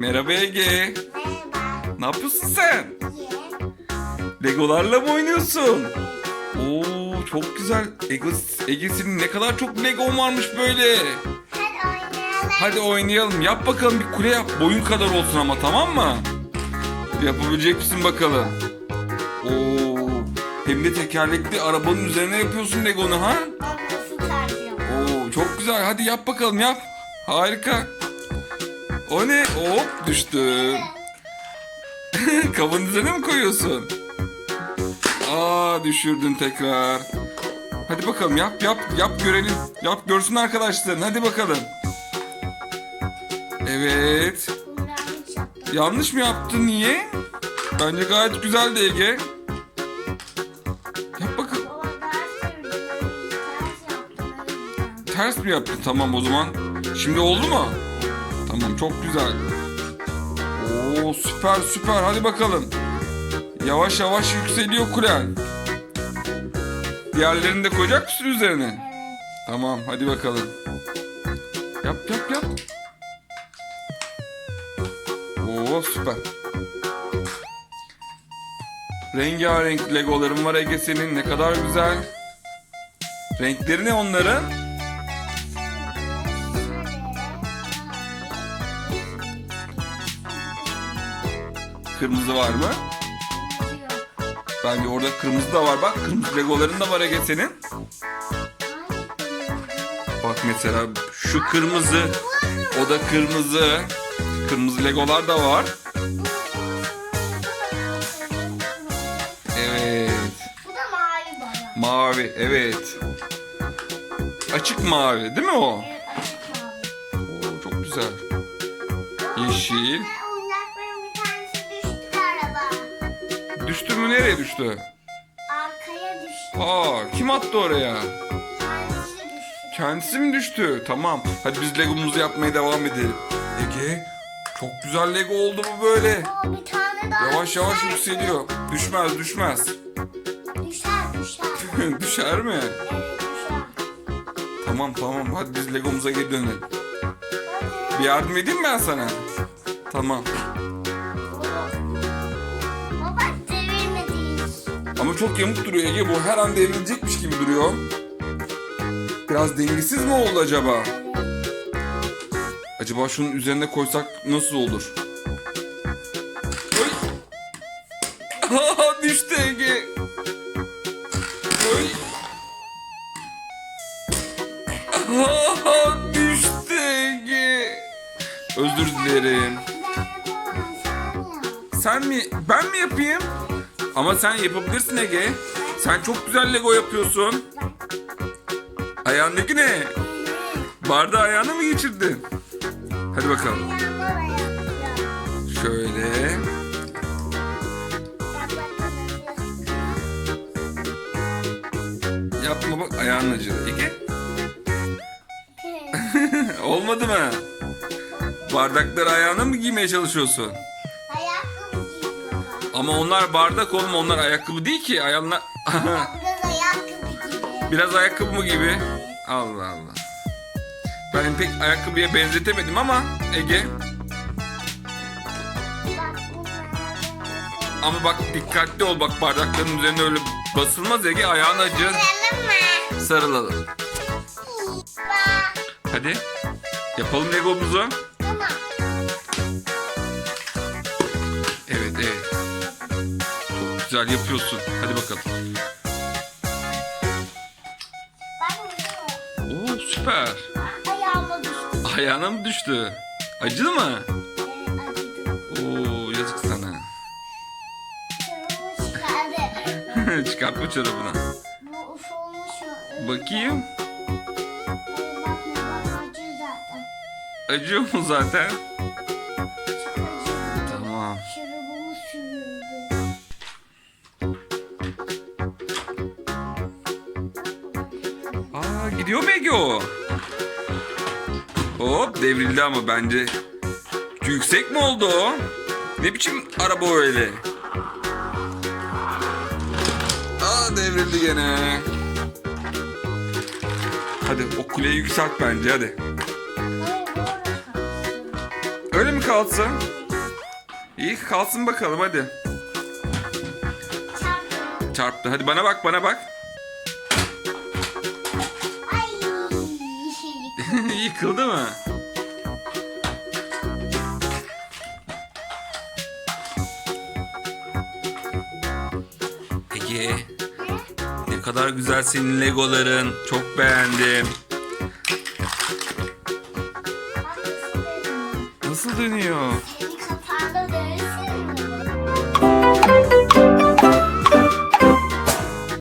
Merhaba Ege. Merhaba. Ne yapıyorsun sen? İyi. Legolarla mı oynuyorsun? Oo çok güzel. Ege, Ege senin ne kadar çok Lego varmış böyle. Hadi oynayalım. Hadi oynayalım. Yap bakalım bir kule yap. Boyun kadar olsun ama tamam mı? Yapabilecek misin bakalım? Oo. Hem de tekerlekli arabanın üzerine yapıyorsun Lego'nu ha? Oo çok güzel. Hadi yap bakalım yap. Harika. O ne? Hop düştü. Kabın üzerine mi koyuyorsun? Aa düşürdün tekrar. Hadi bakalım yap yap yap görelim. Yap görsün arkadaşların. Hadi bakalım. Evet. Yanlış mı yaptın niye? Bence gayet güzeldi Ege. Yap bakalım. Ters mi yaptın? Tamam o zaman. Şimdi oldu mu? Tamam çok güzel. Oo süper süper hadi bakalım. Yavaş yavaş yükseliyor kulen. Diğerlerini de koyacak mısın üzerine? Tamam hadi bakalım. Yap yap yap. Oo süper. Rengarenk legolarım var Ege senin ne kadar güzel. Renkleri ne onların? Kırmızı var mı? Bence orada kırmızı da var bak. Kırmızı legoların da var Ege senin. Bak mesela şu kırmızı, o da kırmızı. Kırmızı legolar da var. Evet. Bu da mavi bana. Mavi, evet. Açık mavi değil mi o? Evet, açık mavi. Oo, çok güzel. Yeşil. Düştü mü nereye düştü? Arkaya düştü. Aa, kim attı oraya? Kendisi düştü. Kendisi mi düştü? Tamam. Hadi biz legomuzu yapmaya devam edelim. Ege, çok güzel lego oldu bu böyle. Oo, bir tane daha Yavaş yavaş düşer. yükseliyor. Düşmez, düşmez. Düşer düşer. Düşer mi? Evet düşer. Tamam tamam hadi biz Legomuza geri dönelim. Bir yardım edeyim ben sana? Tamam. Ama çok yamuk duruyor Ege bu her an devrilecekmiş gibi duruyor. Biraz dengesiz mi oldu acaba? Acaba şunun üzerine koysak nasıl olur? Oy! Düştü Ege. Oy! Düştü Ege. Özür dilerim. Sen mi? Ben mi yapayım? Ama sen yapabilirsin Ege. Sen çok güzel Lego yapıyorsun. Ayağındaki ne? Bardağı ayağına mı geçirdin? Hadi bakalım. Şöyle. Yapma bak ayağın acıdı. Ege. Olmadı mı? Bardakları ayağına mı giymeye çalışıyorsun? Ama onlar bardak oğlum onlar ayakkabı değil ki. Ayağına... Biraz ayakkabı gibi. Biraz ayakkabı mı gibi? Allah Allah. Ben pek ayakkabıya benzetemedim ama Ege. Ama bak dikkatli ol bak bardakların üzerine öyle basılmaz Ege ayağın acır. Sarılalım. Bak. Hadi yapalım Legomuzu. Tamam. Evet evet. Çok güzel yapıyorsun. Hadi bakalım. Bak Oo süper. ayağıma düştü. Ayağına mı düştü? Acıdı mı? Oo yazık sana. Çıkartma çorabını. Bu uf olmuş mu? Bakayım. Acıyor mu zaten? Mu Ege o? Hop devrildi ama bence. Yüksek mi oldu o? Ne biçim araba öyle? Aa devrildi gene. Hadi o kuleyi yükselt bence hadi. Öyle mi kalsın. İyi kalsın bakalım hadi. Çarptı. Hadi bana bak bana bak. Yıkıldı mı? Ege ne kadar güzel senin legoların. Çok beğendim. Nasıl dönüyor?